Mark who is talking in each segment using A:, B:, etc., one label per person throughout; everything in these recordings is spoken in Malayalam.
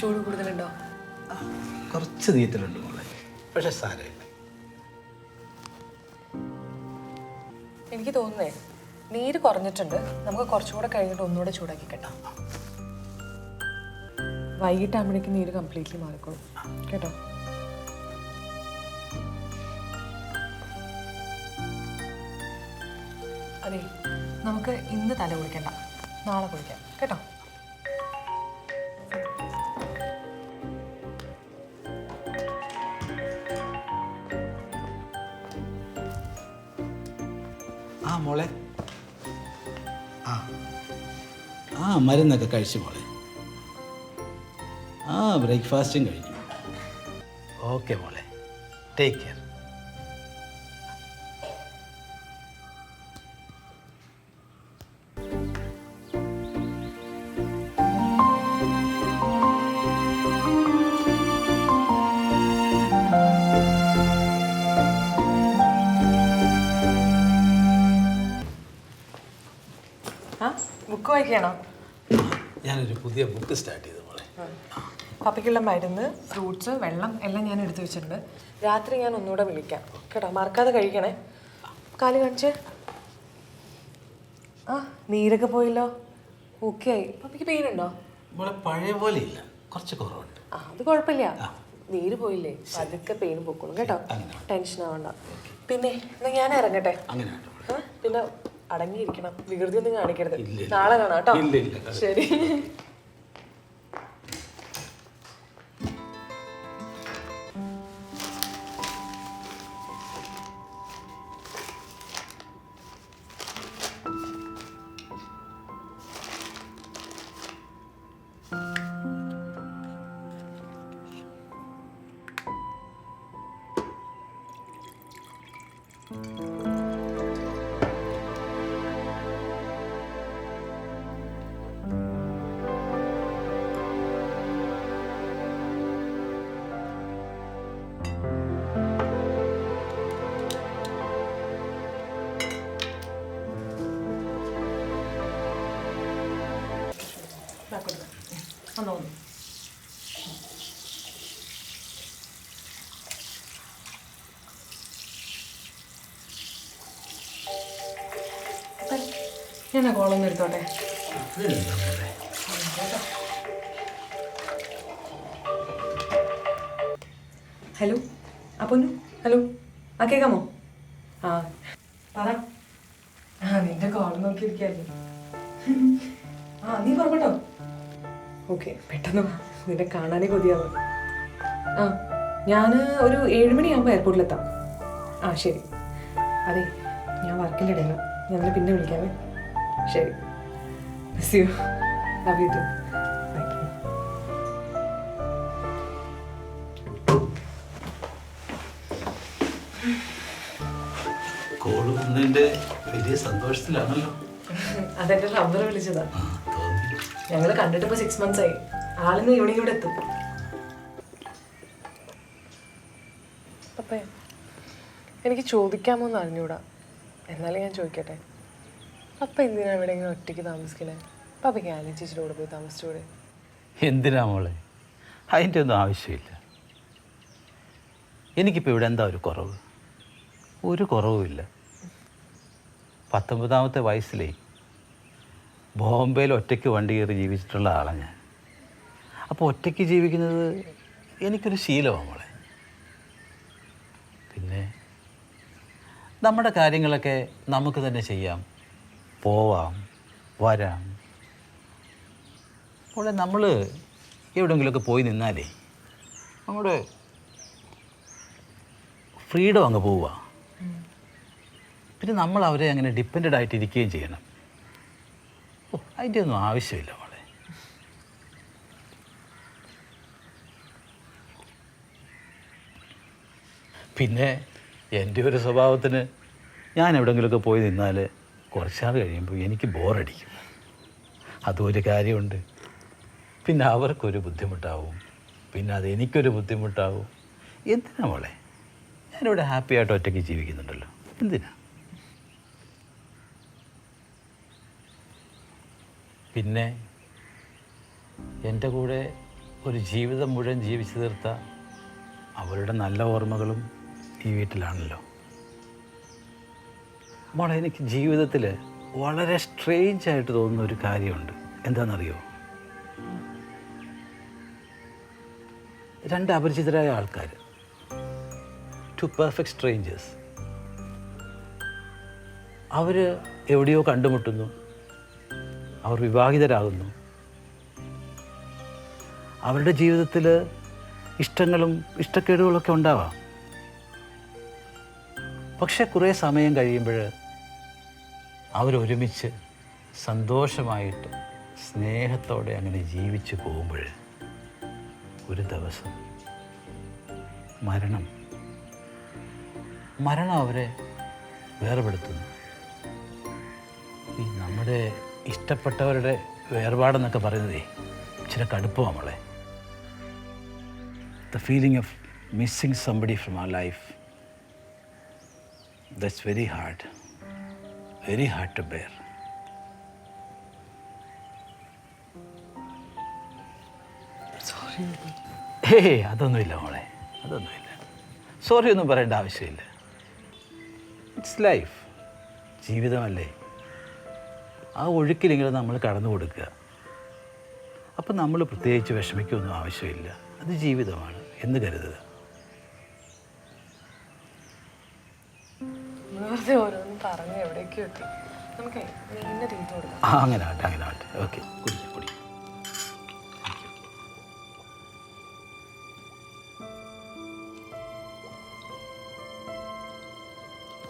A: ചൂട് കൂടുതലുണ്ടോ?
B: കുറച്ച് നീറ്റലുണ്ട് മോളെ. പക്ഷെ സാരമില്ല.
A: എനിക്ക് തോന്നുന്നേ നീര് കുറഞ്ഞിട്ടുണ്ട്. നമുക്ക് കുറച്ചുകൂടെ കഴിഞ്ഞിട്ട് ഒന്നുകൂടെ ചൂടാക്കി കേട്ടോ. വൈകിട്ടാകുമ്പോഴേക്കും നീര് കംപ്ലീറ്റ്ലി മാറിക്കോളും. കേട്ടോ? അതെ നമുക്ക് ഇന്ന് തല കുളിക്കണ്ട. നാളെ കുളിക്കാം. കേട്ടോ?
B: മോളെ. ആ. ആ മരുന്നൊക്കെ കഴിച്ചു മോളെ. ആ ബ്രേക്ക്ഫാസ്റ്റും കഴിഞ്ഞു ഓക്കെ മോളെ. Take care.
A: ബുക്ക്
B: ഞാനൊരു പുതിയ ബുക്ക് സ്റ്റാർട്ട് ചെയ്തു മോളെ.
A: പപ്പയ്ക്കുള്ള മരുന്ന് ഫ്രൂട്ട്സ് വെള്ളം എല്ലാം ഞാൻ എടുത്തു വെച്ചിട്ടുണ്ട്. രാത്രി ഞാൻ ഒന്നുകൂടെ വിളിക്കാം. കേട്ടോ മറക്കാതെ കഴിക്കണേ. കാൽ കാണിച്ച്. ആ നീരൊക്കെ പോയല്ലോ. ഓക്കെ ആയി. പപ്പയ്ക്ക് പെയിൻ ഉണ്ടോ
B: മോളെ പഴയ പോലെ ഇല്ല. കുറച്ച് കുറവുണ്ട്.
A: ആ അത് കുഴപ്പമില്ല. നീര് പോയില്ലേ? അതൊക്കെ പെയിൻ പൊക്കോളും. കേട്ടോ. ടെൻഷൻ ആവണ്ട. പിന്നെ എന്നാ ഞാൻ ഇറങ്ങട്ടെ.
B: അങ്ങനെ
A: പിന്നെ അടങ്ങിയിരിക്കണം വികൃതി ഒന്നും കാണിക്കരുത്. നാളെ കാണാം കേട്ടോ. ശരി വന്നോ വന്നു ഞാൻ കോളൊന്ന് എടുത്തോട്ടെ? ഹലോ? പൊന്നു? ഹലോ? ആ കേൾക്കാമോ ആ. പറ. ആ നിന്റെ കോളം നോക്കിയിരിക്കായിരുന്നു. ആ നീ പുറപ്പെട്ടോ? ഓക്കെ പെട്ടെന്ന് നിന്നെ കാണാനേ കൊതിയാവും. ആ ഞാൻ ഒരു ഏഴുമണിയാകുമ്പോൾ എയർപോർട്ടിലെത്താം. ആ ശരി. അതെ ഞാൻ വർക്കിന്റെ ഞാൻ നിന്നെ പിന്നെ വിളിക്കാമേ ശരി. Miss you love you too thank you
B: call വന്നതിന്റെ വലിയ സന്തോഷത്തിലാണല്ലോ.
A: അതെന്റെ റബ്ബർ വിളിച്ചതാ. ഞങ്ങൾ കണ്ടിട്ട് ഇപ്പൊ സിക്സ് മന്ത്സ് ആയി. ആളിന്ന് ഈവനിങ് ഇവിടെ എത്തും. അപ്പേ എനിക്ക് ചോദിക്കാമോ എന്ന് അറിഞ്ഞൂടാ. എന്നാലും ഞാൻ ചോദിക്കട്ടെ. അപ്പ എന്തിനാ ഇവിടെ ഇങ്ങനെ ഒറ്റയ്ക്ക് താമസിക്കണേ? പപ്പയ്ക്ക് ആലി ചേച്ചിയുടെ കൂടെ പോയി താമസിച്ചൂടെ?
B: എന്തിനാ മോളെ? അതിന്റെ ഒന്നും ആവശ്യമില്ല. എനിക്കിപ്പോൾ ഇവിടെ എന്താ ഒരു കുറവ്? ഒരു കുറവുമില്ല. പത്തൊമ്പതാമത്തെ വയസ്സിലേ ബോംബെയിൽ ഒറ്റയ്ക്ക് വണ്ടി കയറി ജീവിച്ചിട്ടുള്ള ആളാണ് ഞാൻ. അപ്പോൾ ഒറ്റയ്ക്ക് ജീവിക്കുന്നത് എനിക്കൊരു ശീലമാണ് മോളെ. പിന്നെ നമ്മുടെ കാര്യങ്ങളൊക്കെ നമുക്ക് തന്നെ ചെയ്യാം. പോവാം വരാം. മോളെ നമ്മൾ എവിടെയെങ്കിലുമൊക്കെ പോയി നിന്നാലേ നമ്മുടെ ഫ്രീഡം അങ്ങ് പോവുക പിന്നെ നമ്മൾ അവരെ അങ്ങനെ ഡിപ്പെൻഡ് ആയിട്ട് ഇരിക്കുകയും ചെയ്യണം. അതിന്റെ ഒന്നും ആവശ്യമില്ല മോളെ. പിന്നെ എന്റെ ഒരു സ്വഭാവത്തിന് ഞാൻ എവിടെയെങ്കിലുമൊക്കെ പോയി നിന്നാൽ കുറച്ചാൾ കഴിയുമ്പോൾ എനിക്ക് ബോറടിക്കും. അതൊരു കാര്യമുണ്ട്. പിന്നെ അവർക്കൊരു ബുദ്ധിമുട്ടാവും. പിന്നെ അത് എനിക്കൊരു ബുദ്ധിമുട്ടാവും. എന്തിനാ മോളെ? ഞാനിവിടെ ഹാപ്പി ആയിട്ട് ഒറ്റയ്ക്ക് ജീവിക്കുന്നുണ്ടല്ലോ. എന്തിനാ? പിന്നെ എന്റെ കൂടെ ഒരു ജീവിതം മുഴുവൻ ജീവിച്ചു തീർത്ത അവരുടെ നല്ല ഓർമ്മകളും ഈ വീട്ടിലാണല്ലോ. മോളെ എനിക്ക് ജീവിതത്തിൽ വളരെ സ്ട്രേഞ്ച് ആയിട്ട് തോന്നുന്ന ഒരു കാര്യമുണ്ട്. എന്താണെന്നറിയോ? രണ്ട് അപരിചിതരായ ആൾക്കാർ ടു പെർഫെക്റ്റ് സ്ട്രേഞ്ചേഴ്സ് അവർ എവിടെയോ കണ്ടുമുട്ടുന്നു. അവർ വിവാഹിതരാകുന്നു. അവരുടെ ജീവിതത്തിൽ ഇഷ്ടങ്ങളും ഇഷ്ടക്കേടുകളൊക്കെ ഉണ്ടാവാം. പക്ഷെ കുറേ സമയം കഴിയുമ്പോൾ അവരൊരുമിച്ച് സന്തോഷമായിട്ട് സ്നേഹത്തോടെ അങ്ങനെ ജീവിച്ചു പോകുമ്പോൾ ഒരു ദിവസം മരണം. മരണം അവരെ വേർപെടുത്തുന്നു. ഈ നമ്മുടെ ഇഷ്ടപ്പെട്ടവരുടെ വേർപാടെന്നൊക്കെ പറയുന്നതേ ഇച്ചിരി കടുപ്പമാണ് മോളെ. The feeling of missing somebody from a life that's very hard very hard to bear hey അതൊന്നുമില്ല മോളെ അതൊന്നുമില്ല. സോറി ഒന്നും പറയേണ്ട ആവശ്യമില്ല. ഇറ്റ്സ് ലൈഫ് ജീവിതമല്ലേ? ആ ഒഴുക്കിലെങ്കിലും നമ്മൾ കടന്നു കൊടുക്കുക. അപ്പം നമ്മൾ പ്രത്യേകിച്ച് വിഷമിക്കൊന്നും ആവശ്യമില്ല. അത് ജീവിതമാണ്. എന്ന് കരുതുക.
A: പറഞ്ഞ് എവിടേക്കോ എത്തി. നമുക്ക് കൊടുക്കാം.
B: ആ അങ്ങനെ ആട്ടെ അങ്ങനെ ആട്ടെ ഓക്കെ കുടിക്കാം കുടിക്കാം.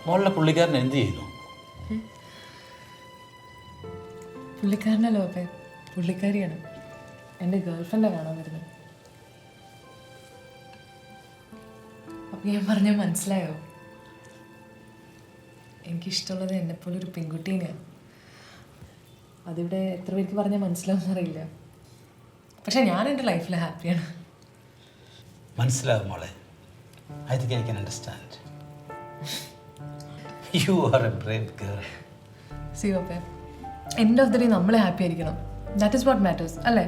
B: മോളുടെ പുള്ളിക്കാരൻ എന്ത് ചെയ്യുന്നു?
A: പുള്ളിക്കാരനല്ലോ അപ്പേ പുള്ളിക്കാരിയാണ്. എന്റെ ഗേൾഫ്രണ്ടാണ് കാണാൻ വരുന്നത്. അപ്പം ഞാൻ പറഞ്ഞാൽ മനസ്സിലായോ? എനിക്കിഷ്ടമുള്ളത് എന്നെപ്പോലെ ഒരു പെൺകുട്ടീനെയാണ് അതിവിടെ എത്ര പേർക്ക് പറഞ്ഞാൽ മനസ്സിലാവും അറിയില്ല. പക്ഷെ ഞാൻ എന്റെ ലൈഫിൽ ഹാപ്പിയാണ്.
B: മനസ്സിലാവും മോളെ. I think I can understand you are a brave girl
A: see ഓപ്പേ end of the day നമ്മൾ ഹാപ്പി ആയിരിക്കണം. ദാറ്റ് ഇസ് വാട്ട് മാറ്റേഴ്സ് അല്ലേ?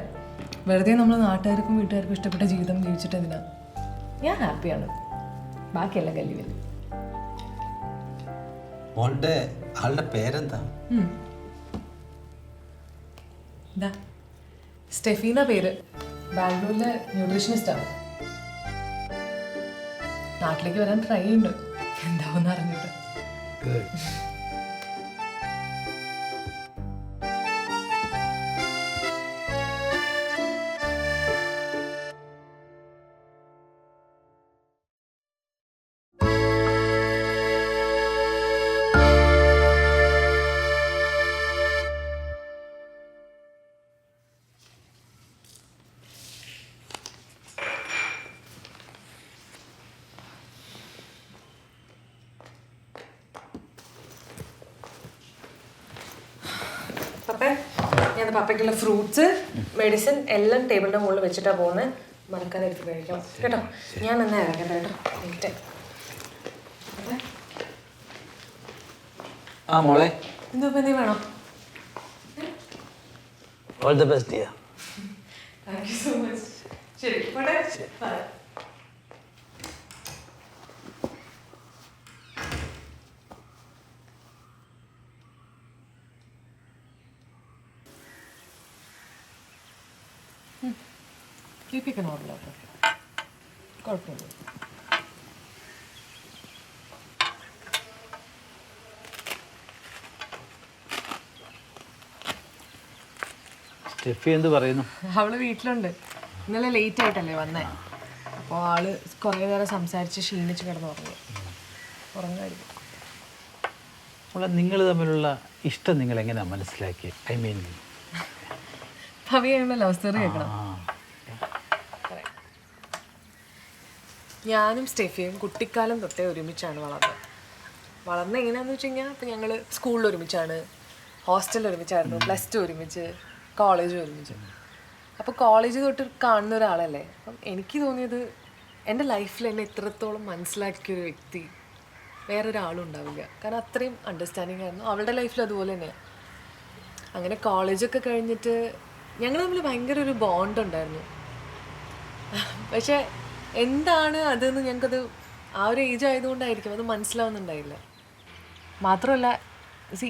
A: വെറുതെ നമ്മൾ നാട്ടുകാർക്കും വീട്ടുകാർക്കും ഇഷ്ടപ്പെട്ട ജീവിതം ജീവിച്ചിട്ട് എന്തിനാ? ഞാൻ ഹാപ്പിയാണ് ബാക്കിയെല്ലാം കല്ലി വരും
B: മോളുടെ ആളുടെ പേരെന്താ?
A: എന്താ സ്റ്റെഫീന പേര്. ബാംഗ്ലൂരിലെ ന്യൂട്രീഷനിസ്റ്റാണ് നാട്ടിലേക്ക് വരാൻ ട്രൈ ഉണ്ട്. എന്താവെന്ന് അറിഞ്ഞിട്ട് പപ്പേ ഞാൻ പപ്പയ്ക്കുള്ള ഫ്രൂട്ട്സ് മെഡിസിൻ എല്ലാം ടേബിളിന്റെ മുകളിൽ വെച്ചിട്ടാ പോകുന്നത് മറക്കാതെ എടുത്ത് കഴിക്കണം. കേട്ടോ? ഞാൻ നന്നായി ഇറങ്ങട്ടെ കേട്ടോ? എനിക്ക്
B: ആ മോളെ.
A: എന്തോ ഇപ്പം നീ വേണം?
B: All the best
A: thank you so much ശരി പോട്ടെ. കേൾപ്പിക്കണോ കുഴപ്പമില്ല.
B: സ്റ്റെഫി എന്ത് പറയുന്നു?
A: അവൾ വീട്ടിലുണ്ട്. ഇന്നലെ ലേറ്റ് ആയിട്ടല്ലേ വന്നേ. അപ്പോൾ ആൾ കുറേ നേരം സംസാരിച്ച് ക്ഷീണിച്ച് കിടന്ന് ഉറങ്ങി
B: ഉറങ്ങായിരുന്നു നിങ്ങൾ തമ്മിലുള്ള ഇഷ്ടം നിങ്ങൾ എങ്ങനെയാണ് മനസ്സിലാക്കി ഐ മീൻ
A: ഭവിയുള്ള ലവ് സ്റ്റോറി കേൾക്കണം. ഞാനും സ്റ്റെഫിയും കുട്ടിക്കാലം തൊട്ടേ ഒരുമിച്ചാണ് വളർന്നത്. വളർന്ന എങ്ങനെയാണെന്ന് വെച്ച് കഴിഞ്ഞാൽ ഇപ്പം ഞങ്ങൾ സ്കൂളിൽ ഒരുമിച്ചാണ് ഹോസ്റ്റലിൽ ഒരുമിച്ചായിരുന്നു പ്ലസ് ടു ഒരുമിച്ച് കോളേജ് ഒരുമിച്ച്. അപ്പോൾ കോളേജ് തൊട്ട് കാണുന്ന ഒരാളല്ലേ അപ്പം എനിക്ക് തോന്നിയത് എന്റെ ലൈഫിൽ എന്നെ ഇത്രത്തോളം മനസ്സിലാക്കിയ ഒരു വ്യക്തി വേറൊരാളും ഉണ്ടാവില്ല. കാരണം അത്രയും അണ്ടർസ്റ്റാൻഡിങ് ആയിരുന്നു. അവളുടെ ലൈഫിൽ അതുപോലെ തന്നെയാണ് അങ്ങനെ കോളേജൊക്കെ കഴിഞ്ഞിട്ട് ഞങ്ങൾ തമ്മിൽ ഭയങ്കര ഒരു ബോണ്ട് ഉണ്ടായിരുന്നു. പക്ഷെ എന്താണ് അതെന്ന് ഞങ്ങൾക്കത് ആ ഒരു ഏജ് ആയതുകൊണ്ടായിരിക്കും അത് മനസ്സിലാവുന്നുണ്ടായില്ല. മാത്രമല്ല സി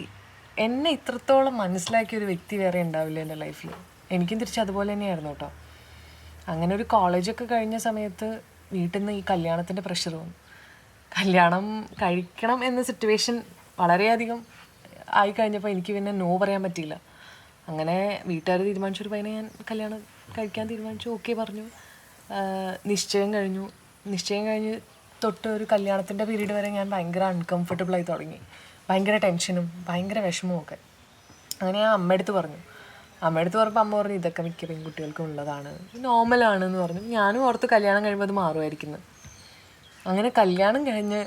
A: എന്നെ ഇത്രത്തോളം മനസ്സിലാക്കിയ ഒരു വ്യക്തി വേറെ ഉണ്ടാവില്ല എന്റെ ലൈഫിൽ എനിക്കും തിരിച്ച് അതുപോലെ തന്നെയായിരുന്നു കേട്ടോ. അങ്ങനെ ഒരു കോളേജൊക്കെ കഴിഞ്ഞ സമയത്ത് വീട്ടിൽ നിന്ന് ഈ കല്യാണത്തിന്റെ പ്രഷർ വന്നു. കല്യാണം കഴിക്കണം എന്ന സിറ്റുവേഷൻ വളരെയധികം ആയി കഴിഞ്ഞപ്പോൾ എനിക്ക് പിന്നെ നോ പറയാൻ പറ്റിയില്ല. അങ്ങനെ വീട്ടുകാർ തീരുമാനിച്ചൊരു പയ്യനെ ഞാൻ കല്യാണം കഴിക്കാൻ തീരുമാനിച്ചു. ഓക്കെ പറഞ്ഞു. നിശ്ചയം കഴിഞ്ഞു. നിശ്ചയം കഴിഞ്ഞ് തൊട്ട് ഒരു കല്യാണത്തിന്റെ പീരീഡ് വരെ ഞാൻ ഭയങ്കര അൺകംഫർട്ടബിളായി തുടങ്ങി. ഭയങ്കര ടെൻഷനും ഭയങ്കര വിഷമവും ഒക്കെ. അങ്ങനെ ഞാൻ അമ്മയടുത്ത് പറഞ്ഞു. അമ്മയടുത്ത് പറഞ്ഞപ്പോൾ അമ്മ പറഞ്ഞു ഇതൊക്കെ മിക്ക പെൺകുട്ടികൾക്കും ഉള്ളതാണ്. നോർമലാണ് എന്ന് പറഞ്ഞു. ഞാനും ഓർത്ത് കല്യാണം കഴിയുമ്പോൾ അത് മാറുമായിരിക്കുന്നു. അങ്ങനെ കല്യാണം കഴിഞ്ഞ്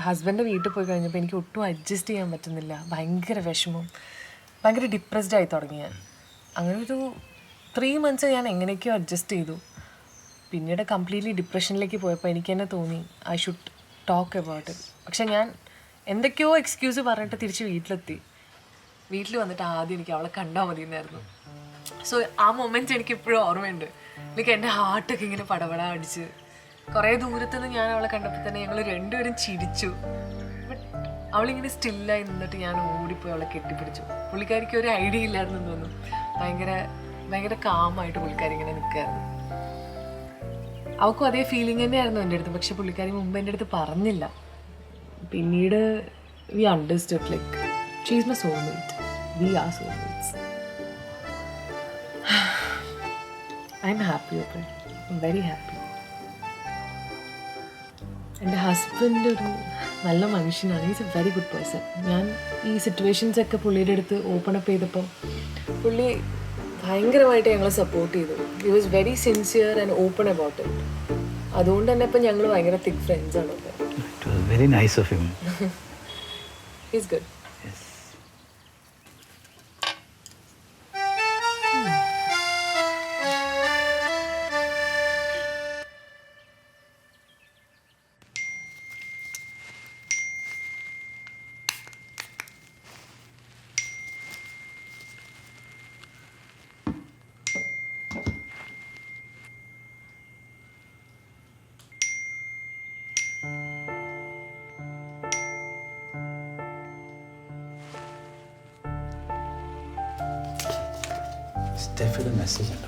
A: ഹസ്ബൻഡ് വീട്ടിൽ പോയി കഴിഞ്ഞപ്പോൾ എനിക്ക് ഒട്ടും അഡ്ജസ്റ്റ് ചെയ്യാൻ പറ്റുന്നില്ല. ഭയങ്കര വിഷമം. ഭയങ്കര ഡിപ്രസ്ഡ് ആയി തുടങ്ങി ഞാൻ. അങ്ങനെ ഒരു ത്രീ മന്ത്സ് ഞാൻ എങ്ങനെയൊക്കെയോ അഡ്ജസ്റ്റ് ചെയ്തു. പിന്നീട് കംപ്ലീറ്റ്ലി ഡിപ്രഷനിലേക്ക് പോയപ്പോൾ എനിക്ക് തന്നെ തോന്നി ഐ ഷുഡ് ടോക്ക് അബൌട്ട് പക്ഷെ ഞാൻ എന്തൊക്കെയോ എക്സ്ക്യൂസ് പറഞ്ഞിട്ട് തിരിച്ച് വീട്ടിലെത്തി. വീട്ടിൽ വന്നിട്ട് ആദ്യം എനിക്ക് അവളെ കണ്ടാൽ മതി എന്നായിരുന്നു സോ ആ മൊമെന്റ് എനിക്ക് ഇപ്പോഴും ഓർമ്മയുണ്ട്. എനിക്ക് എന്റെ ഹാർട്ടൊക്കെ ഇങ്ങനെ പടപട അടിച്ച്. കുറേ ദൂരത്തുനിന്ന് ഞാൻ അവളെ കണ്ടപ്പോൾ തന്നെ ഞങ്ങൾ രണ്ടുപേരും ചിരിച്ചു. അവളിങ്ങനെ സ്റ്റില്ലായി നിന്നിട്ട് ഞാൻ ഓടിപ്പോയി അവളെ കെട്ടിപ്പിടിച്ചു. പുള്ളിക്കാരിക്ക് ഒരു ഐഡിയ ഇല്ലായിരുന്നു തോന്നുന്നു. ഭയങ്കര ഭയങ്കര കാമായിട്ട് പുള്ളിക്കാരി ഇങ്ങനെ നിൽക്കായിരുന്നു അവൾക്കും അതേ ഫീലിംഗ് തന്നെയായിരുന്നു എന്റെ അടുത്ത്. പക്ഷെ പുള്ളിക്കാരി മുമ്പ് എന്റെ അടുത്ത് പറഞ്ഞില്ല. പിന്നീട് we understood like she's my soulmate we are soulmates I'm happy open very happy എന്റെ ഹസ്ബൻഡ് ഒരു നല്ല മനുഷ്യനാണ്. Is a very good person ഞാൻ ഈ സിറ്റുവേഷൻസ് ഒക്കെ പുള്ളിയുടെ അടുത്ത് ഓപ്പൺ അപ്പ് ചെയ്തപ്പോൾ പുള്ളി ഭയങ്കരമായിട്ട് ഞങ്ങളെ സപ്പോർട്ട് ചെയ്തു. He was very sincere and open about it അതുകൊണ്ട് തന്നെ ഇപ്പം ഞങ്ങൾ ഭയങ്കര തിക് ഫ്രണ്ട്സ് ആണ്.
B: It was very nice of him
A: is good
B: സ്റ്റെഫിയുടെ message ഉണ്ട്.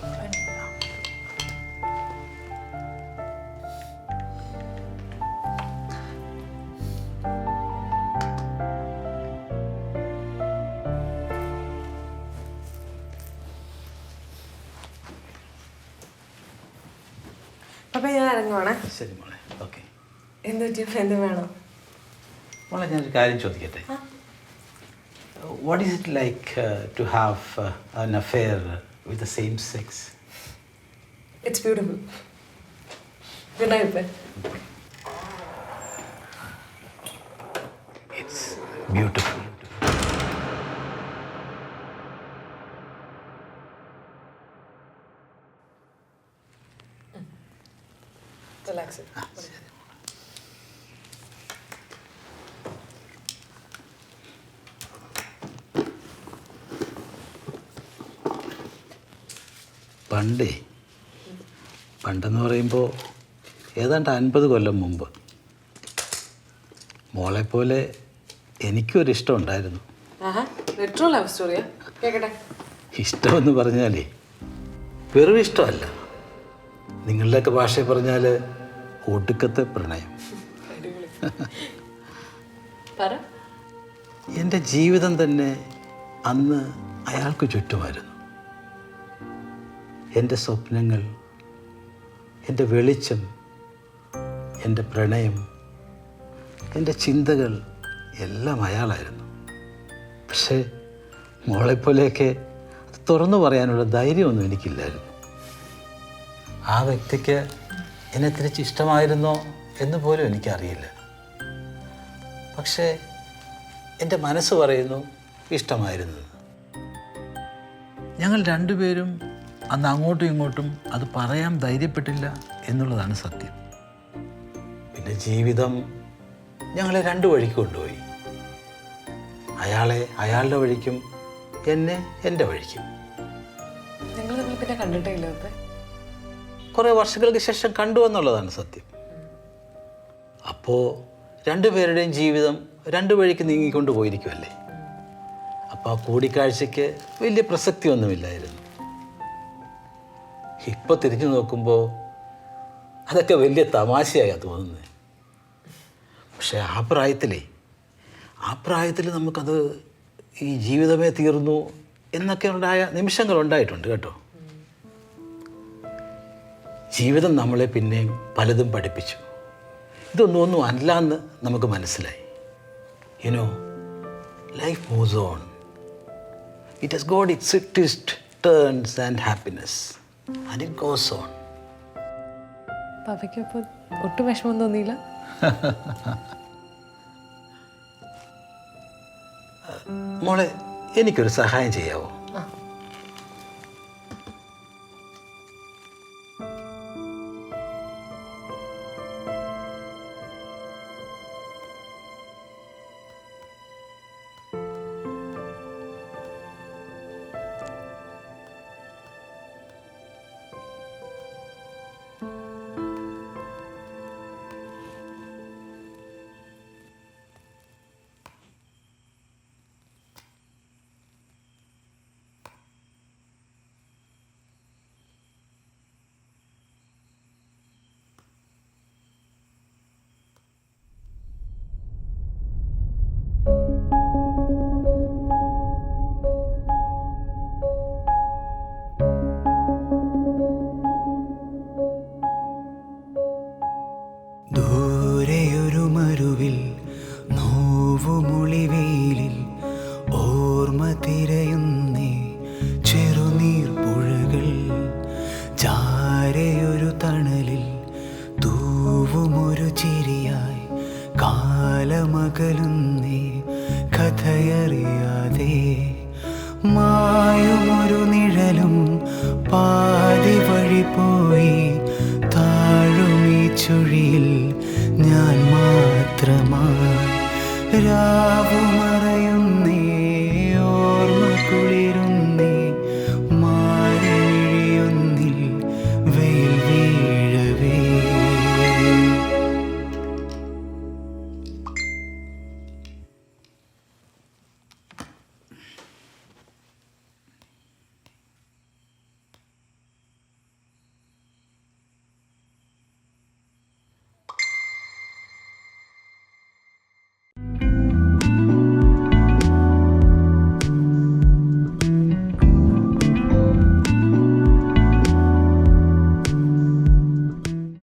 A: അപ്പം ഞാൻ ഇറങ്ങുവാണേ.
B: ശരി മോളെ. ഓക്കെ
A: എന്ത് പറ്റിയ ഫ്രണ്ട് വേണോ?
B: മോളെ ഞാനൊരു കാര്യം ചോദിക്കട്ടെ? What is it like to have an affair with the same sex.
A: It's beautiful. Good night,
B: Ben. It's
A: beautiful. Relax it.
B: Ah, പണ്ടേ പണ്ടെന്ന് പറയുമ്പോൾ ഏതാണ്ട് അൻപത് കൊല്ലം മുമ്പ് മോളെപ്പോലെ എനിക്കൊരിഷ്ടം ഉണ്ടായിരുന്നു. ഇഷ്ടമെന്ന് പറഞ്ഞാലേ വെറും ഇഷ്ടമല്ല. നിങ്ങളുടെയൊക്കെ ഭാഷയിൽ പറഞ്ഞാൽ ഒടുക്കത്തെ പ്രണയം. എന്റെ ജീവിതം തന്നെ അന്ന് അയാൾക്ക് ചുറ്റുമായിരുന്നു. എന്റെ സ്വപ്നങ്ങൾ എന്റെ വെളിച്ചം എന്റെ പ്രണയം എന്റെ ചിന്തകൾ എല്ലാം അയാളായിരുന്നു. പക്ഷേ മോളെപ്പോലെയൊക്കെ അത് തുറന്നു പറയാനുള്ള ധൈര്യമൊന്നും എനിക്കില്ലായിരുന്നു. ആ വ്യക്തിക്ക് എന്നെ തിരിച്ച് ഇഷ്ടമായിരുന്നോ എന്ന് പോലും എനിക്കറിയില്ല. പക്ഷേ എന്റെ മനസ്സ് പറയുന്നു ഇഷ്ടമായിരുന്നു ഞങ്ങൾ രണ്ടുപേരും അന്ന് അങ്ങോട്ടും ഇങ്ങോട്ടും അത് പറയാൻ ധൈര്യപ്പെട്ടില്ല എന്നുള്ളതാണ് സത്യം. പിന്നെ ജീവിതം ഞങ്ങളെ രണ്ട് വഴിക്ക് കൊണ്ടുപോയി. അയാളെ അയാളുടെ വഴിക്കും എന്നെ എന്റെ വഴിക്കും.
A: നിങ്ങൾ തമ്മിൽ പിന്നെ കണ്ടിട്ടേ ഇല്ല
B: കുറേ വർഷങ്ങൾക്ക് ശേഷം കണ്ടു എന്നുള്ളതാണ് സത്യം. അപ്പോൾ രണ്ടുപേരുടെയും ജീവിതം രണ്ടു വഴിക്ക് നീങ്ങിക്കൊണ്ട് പോയിരിക്കുമല്ലേ അപ്പോൾ ആ കൂടിക്കാഴ്ചയ്ക്ക് വലിയ പ്രസക്തിയൊന്നുമില്ലായിരുന്നു. ഇപ്പോൾ തിരിഞ്ഞു നോക്കുമ്പോൾ അതൊക്കെ വലിയ തമാശയായാണ് തോന്നുന്നത് പക്ഷേ ആ പ്രായത്തിലേ ആ പ്രായത്തിൽ നമുക്കത് ഈ ജീവിതമേ തീർന്നു എന്നൊക്കെ ഉണ്ടായ നിമിഷങ്ങൾ ഉണ്ടായിട്ടുണ്ട് കേട്ടോ. ജീവിതം നമ്മളെ പിന്നെയും പലതും പഠിപ്പിച്ചു. ഇതൊന്നും ഒന്നും അല്ല എന്ന് നമുക്ക് മനസ്സിലായി. You know life moves on it has got it's it is to turns and happiness and it goes on
C: പാപ്പയ്ക്ക് അപ്പോൾ ഒട്ടും വിഷമം തോന്നിയില്ല.
B: മോളെ എനിക്കൊരു സഹായം ചെയ്യാവോ?